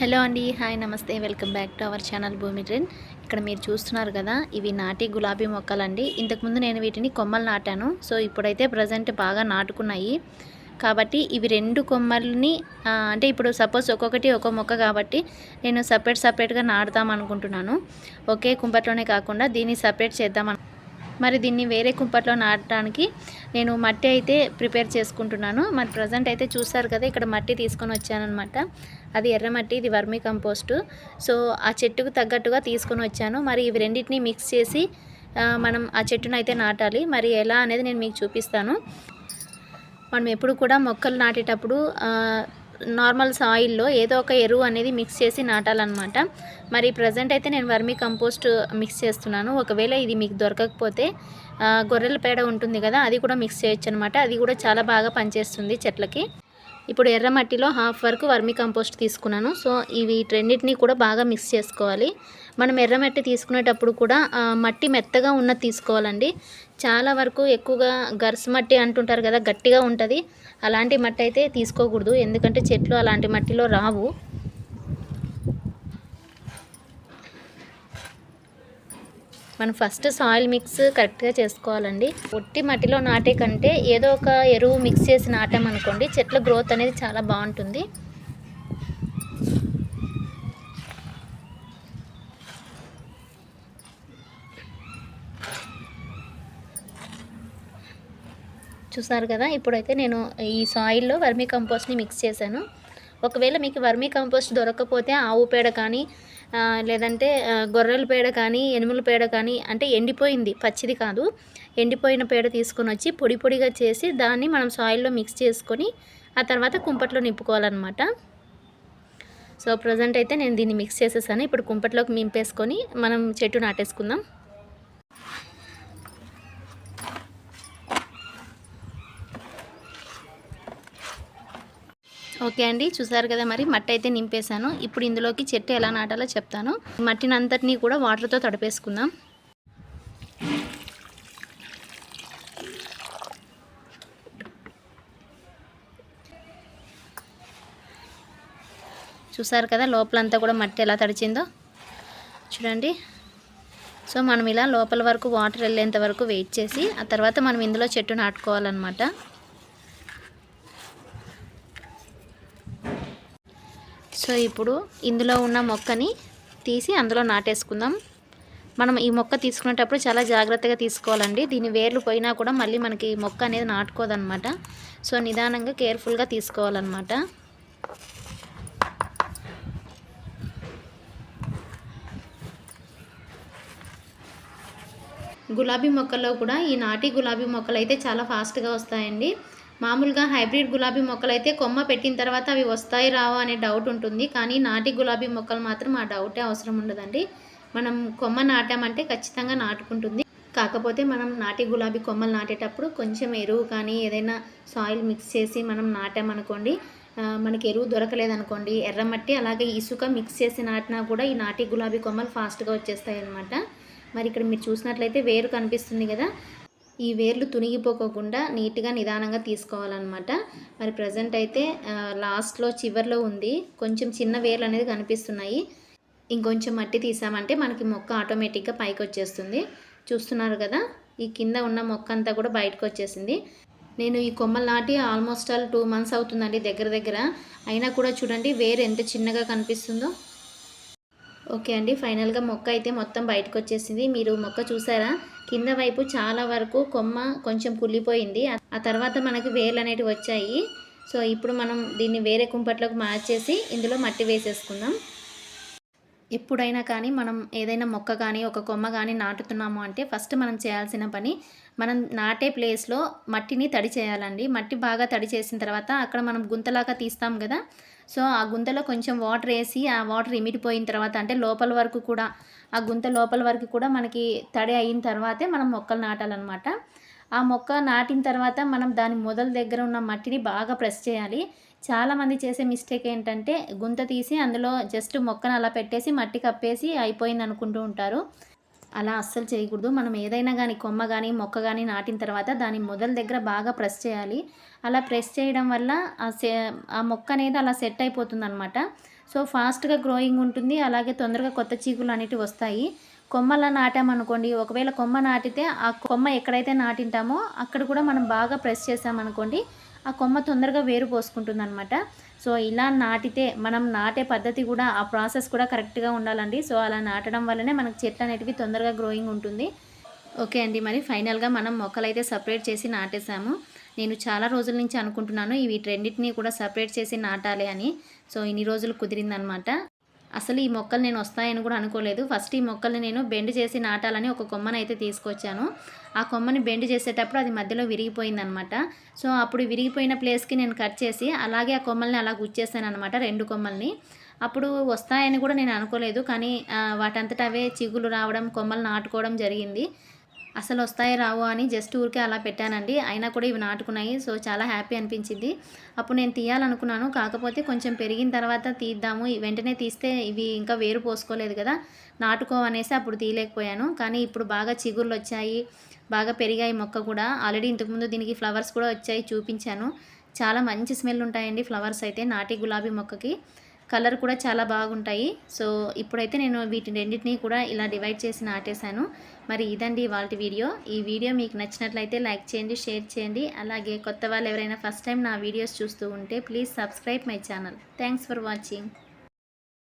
Hello అండి hi నమస్తే welcome back to our channel Bhoomi trend. ఇక్కడ మీరు చూస్తున్నారు కదా ఇవి నాటి గులాబీ మొక్కలండి. ఇంతకుముందు నేను వీటిని కొమ్మలు నాటాను. సో ఇప్పుడైతే ప్రజెంట్ బాగా నాటుకున్నాయి. కాబట్టి ఇవి రెండు కొమ్మల్ని అంటే ఇప్పుడు సపోజ్ ఒక్కొక్కటి ఒక్కో మొక్క కాబట్టి నేను సపరేట్ సపరేట్గా నాటుదాం అనుకుంటున్నాను. ఒకే కుంపట్లోనే కాకుండా దీన్ని సపరేట్ చేద్దాం మరి దీన్ని వేరే కుంపట్లో నాటడానికి నేను మట్టి అయితే ప్రిపేర్ చేసుకుంటున్నాను. మరి ప్రజెంట్ అయితే చూసారు కదా ఇక్కడ మట్టి తీసుకొని వచ్చానమాట అది ఎర్రమట్టి ఇది వర్మీ కంపోస్టు. సో ఆ చెట్టుకు తగ్గట్టుగా తీసుకొని వచ్చాను. మరి ఇవి రెండింటిని మిక్స్ చేసి మనం ఆ చెట్టును అయితే నాటాలి. మరి ఎలా అనేది నేను మీకు చూపిస్తాను. మనం ఎప్పుడు కూడా మొక్కలు నాటేటప్పుడు నార్మల్ సాయిల్లో ఏదో ఒక ఎరువు అనేది మిక్స్ చేసి నాటాలన్నమాట. మరి ప్రజెంట్ అయితే నేను వర్మీ కంపోస్ట్ మిక్స్ చేస్తున్నాను. ఒకవేళ ఇది మీకు దొరకకపోతే గొర్రెల పేడ ఉంటుంది కదా అది కూడా మిక్స్ చేయొచ్చు అనమాట అది కూడా చాలా బాగా పనిచేస్తుంది చెట్లకి. ఇప్పుడు ఎర్రమట్టిలో హాఫ్ వరకు వర్మీ కంపోస్ట్ తీసుకున్నాను. సో ఇవి రెండింటిని కూడా బాగా మిక్స్ చేసుకోవాలి. మనం ఎర్రమట్టి తీసుకునేటప్పుడు కూడా మట్టి మెత్తగా ఉన్నది తీసుకోవాలండి. చాలా వరకు ఎక్కువగా గర్స్ మట్టి అంటుంటారు కదా గట్టిగా ఉంటుంది. అలాంటి మట్టి అయితే తీసుకోకూడదు. ఎందుకంటే చెట్లు అలాంటి మట్టిలో రావు. మనం ఫస్ట్ సాయిల్ మిక్స్ కరెక్ట్గా చేసుకోవాలండి. ఒట్టి మట్టిలో నాటే కంటే ఏదో ఒక ఎరువు మిక్స్ చేసి నాటామనుకోండి చెట్ల గ్రోత్ అనేది చాలా బాగుంటుంది. చూసారు కదా ఇప్పుడైతే నేను ఈ సాయిల్లో వర్మీ కంపోస్ట్ని మిక్స్ చేశాను. ఒకవేళ మీకు వర్మీ కంపోస్ట్ దొరకకపోతే ఆవు పేడ కానీ లేదంటే గొర్రెల పేడ కానీ ఎనుముల పేడ కానీ అంటే ఎండిపోయింది. పచ్చిది కాదు. ఎండిపోయిన పేడ తీసుకొని వచ్చి పొడి పొడిగా చేసి దాన్ని మనం సాయిల్లో మిక్స్ చేసుకొని ఆ తర్వాత కుంపట్లో నింపుకోవాలన్నమాట. సో ప్రజెంట్ అయితే నేను దీన్ని మిక్స్ చేసేసాను. ఇప్పుడు కుంపట్లోకి మింపేసుకొని మనం చెట్టు నాటేసుకుందాం. ఓకే అండి చూసారు కదా మరి మట్టి అయితే నింపేశాను. ఇప్పుడు ఇందులోకి చెట్టు ఎలా నాటాలో చెప్తాను. మట్టిని అంతటినీ కూడా వాటర్తో తడిపేసుకుందాం. చూసారు కదా లోపలంతా కూడా మట్టి ఎలా తడిచిందో. చూడండి. సో మనం ఇలా లోపల వరకు వాటర్ వెళ్ళేంత వరకు వెయిట్ చేసి ఆ తర్వాత మనం ఇందులో చెట్టు నాటుకోవాలన్నమాట. సో ఇప్పుడు ఇందులో ఉన్న మొక్కని తీసి అందులో నాటేసుకుందాం. మనం ఈ మొక్క తీసుకునేటప్పుడు చాలా జాగ్రత్తగా తీసుకోవాలండి. దీని వేర్లు పోయినా కూడా మళ్ళీ మనకి మొక్క అనేది నాటుకోదనమాట. సో నిదానంగా కేర్ఫుల్గా తీసుకోవాలన్నమాట గులాబీ మొక్కల్లో కూడా ఈ నాటి గులాబీ మొక్కలు అయితే చాలా ఫాస్ట్గా వస్తాయండి. మామూలుగా హైబ్రిడ్ గులాబీ మొక్కలు అయితే కొమ్మ పెట్టిన తర్వాత అవి వస్తాయి రావా అనే డౌట్ ఉంటుంది. కానీ నాటి గులాబీ మొక్కలు మాత్రం ఆ డౌటే అవసరం ఉండదండి. మనం కొమ్మ నాటామంటే ఖచ్చితంగా నాటుకుంటుంది. కాకపోతే మనం నాటి గులాబీ కొమ్మలు నాటేటప్పుడు కొంచెం ఎరువు కానీ ఏదైనా సాయిల్ మిక్స్ చేసి మనం నాటామనుకోండి మనకి ఎరువు దొరకలేదనుకోండి ఎర్రమట్టి అలాగే ఇసుక మిక్స్ చేసి నాటినా కూడా ఈ నాటి గులాబీ కొమ్మలు ఫాస్ట్గా వచ్చేస్తాయి అనమాట మరి ఇక్కడ మీరు చూసినట్లయితే వేరు కనిపిస్తుంది కదా ఈ వేర్లు తునిగిపోకోకుండా నీట్గా నిదానంగా తీసుకోవాలన్నమాట. మరి ప్రజెంట్ అయితే లాస్ట్లో చివర్లో ఉంది. కొంచెం చిన్న వేర్లు అనేది కనిపిస్తున్నాయి. ఇంకొంచెం మట్టి తీసామంటే మనకి మొక్క ఆటోమేటిక్గా పైకి వచ్చేస్తుంది చూస్తున్నారు కదా ఈ కింద ఉన్న మొక్క అంతా కూడా బయటకు వచ్చేసింది నేను ఈ కొమ్మలు నాటి ఆల్మోస్ట్ ఆల్ టూ మంత్స్ అవుతుందండి దగ్గర దగ్గర. అయినా కూడా చూడండి వేరు ఎంత చిన్నగా కనిపిస్తుందో. ఓకే అండి ఫైనల్గా మొక్క అయితే మొత్తం బయటకు వచ్చేసింది మీరు మొక్క చూసారా? కింద వైపు చాలా వరకు కొమ్మ కొంచెం కుళ్ళిపోయింది. ఆ- తర్వాత మనకి వేర్లు అనేటివి వచ్చాయి. సో ఇప్పుడు మనం దీన్ని వేరే కుంపట్లోకి మార్చేసి ఇందులో మట్టి వేసేసుకుందాం. ఎప్పుడైనా కానీ మనం ఏదైనా మొక్క కానీ ఒక కొమ్మ కానీ నాటుతున్నాము అంటే ఫస్ట్ మనం చేయాల్సిన పని మనం నాటే ప్లేస్లో మట్టిని తడి చేయాలండి. మట్టి బాగా తడి చేసిన తర్వాత అక్కడ మనం గుంతలాగా తీస్తాం కదా సో ఆ గుంతలో కొంచెం వాటర్ వేసి ఆ వాటర్ ఇమిడిపోయిన తర్వాత అంటే లోపల వరకు కూడా ఆ గుంత లోపల వరకు కూడా మనకి తడి అయిన తర్వాతే మనం మొక్కలు నాటాలన్నమాట. ఆ మొక్క నాటిన తర్వాత మనం దాని మొదల దగ్గర ఉన్న మట్టిని బాగా ప్రెస్ చేయాలి. చాలామంది చేసే మిస్టేక్ ఏంటంటే గుంత తీసి అందులో జస్ట్ మొక్కను అలా పెట్టేసి మట్టి కప్పేసి అయిపోయింది అనుకుంటూ ఉంటారు. అలా అస్సలు చేయకూడదు. మనం ఏదైనా కానీ కొమ్మ కానీ మొక్క కానీ నాటిన తర్వాత దాని మొదల దగ్గర బాగా ప్రెస్ చేయాలి. అలా ప్రెస్ చేయడం వల్ల ఆ సె ఆ మొక్క అనేది అలా సెట్ అయిపోతుంది అనమాట సో ఫాస్ట్గా గ్రోయింగ్ ఉంటుంది. అలాగే తొందరగా కొత్త చీకులు అనేటివి వస్తాయి. కొమ్మలా నాటామనుకోండి ఒకవేళ కొమ్మ నాటితే ఆ కొమ్మ ఎక్కడైతే నాటింటామో అక్కడ కూడా మనం బాగా ప్రెస్ చేసామనుకోండి ఆ కొమ్మ తొందరగా వేరు పోసుకుంటుంది అనమాట సో ఇలా నాటితే మనం నాటే పద్ధతి కూడా ఆ ప్రాసెస్ కూడా కరెక్ట్గా ఉండాలండి. సో అలా నాటడం వల్లనే మనకు చెట్లు అనేటివి తొందరగా గ్రోయింగ్ ఉంటుంది. ఓకే అండి మరి ఫైనల్గా మనం మొక్కలైతే సపరేట్ చేసి నాటేసాము. నేను చాలా రోజుల నుంచి అనుకుంటున్నాను ఇవి రెండింటినీ కూడా సపరేట్ చేసి నాటాలి అని. సో ఇన్ని రోజులు కుదిరిందనమాట. అసలు ఈ మొక్కలు నేను వస్తాయని కూడా అనుకోలేదు. ఫస్ట్ ఈ మొక్కల్ని నేను బెండ్ చేసి నాటాలని ఒక కొమ్మను అయితే తీసుకొచ్చాను. ఆ కొమ్మని బెండ్ చేసేటప్పుడు అది మధ్యలో విరిగిపోయిందనమాట. సో అప్పుడు విరిగిపోయిన ప్లేస్కి నేను కట్ చేసి అలాగే ఆ కొమ్మల్ని అలా గుచ్చేసాను అనమాట రెండు కొమ్మల్ని. అప్పుడు వస్తాయని కూడా నేను అనుకోలేదు. కానీ వాటంతట అవే చిగులు రావడం కొమ్మలు నాటుకోవడం జరిగింది. అసలు వస్తాయి రావు అని జస్ట్ ఊరికే అలా పెట్టానండి. అయినా కూడా ఇవి నాటుకున్నాయి. సో చాలా హ్యాపీ అనిపించింది. అప్పుడు నేను తీయాలనుకున్నాను. కాకపోతే కొంచెం పెరిగిన తర్వాత తీద్దాము. వెంటనే తీస్తే ఇవి ఇంకా వేరు పోసుకోలేదు కదా. నాటుకో అనేసి అప్పుడు తీయలేకపోయాను. కానీ ఇప్పుడు బాగా చిగుర్లు వచ్చాయి బాగా పెరిగాయి మొక్క కూడా. ఆల్రెడీ ఇంతకుముందు దీనికి ఫ్లవర్స్ కూడా వచ్చాయి చూపించాను. చాలా మంచి స్మెల్ ఉంటాయండి ఫ్లవర్స్ అయితే నాటి గులాబీ మొక్కకి. కలర్ కూడా చాలా బాగుంటాయి. సో ఇప్పుడైతే నేను వీటి రెండింటినీ కూడా ఇలా డివైడ్ చేసి నాటేశాను. మరి ఇదండి వాళ్ళ వీడియో. ఈ వీడియో మీకు నచ్చినట్లయితే లైక్ చేయండి షేర్ చేయండి. అలాగే కొత్త వాళ్ళు ఎవరైనా ఫస్ట్ టైం నా వీడియోస్ చూస్తూ ఉంటే please subscribe my channel. Thanks for watching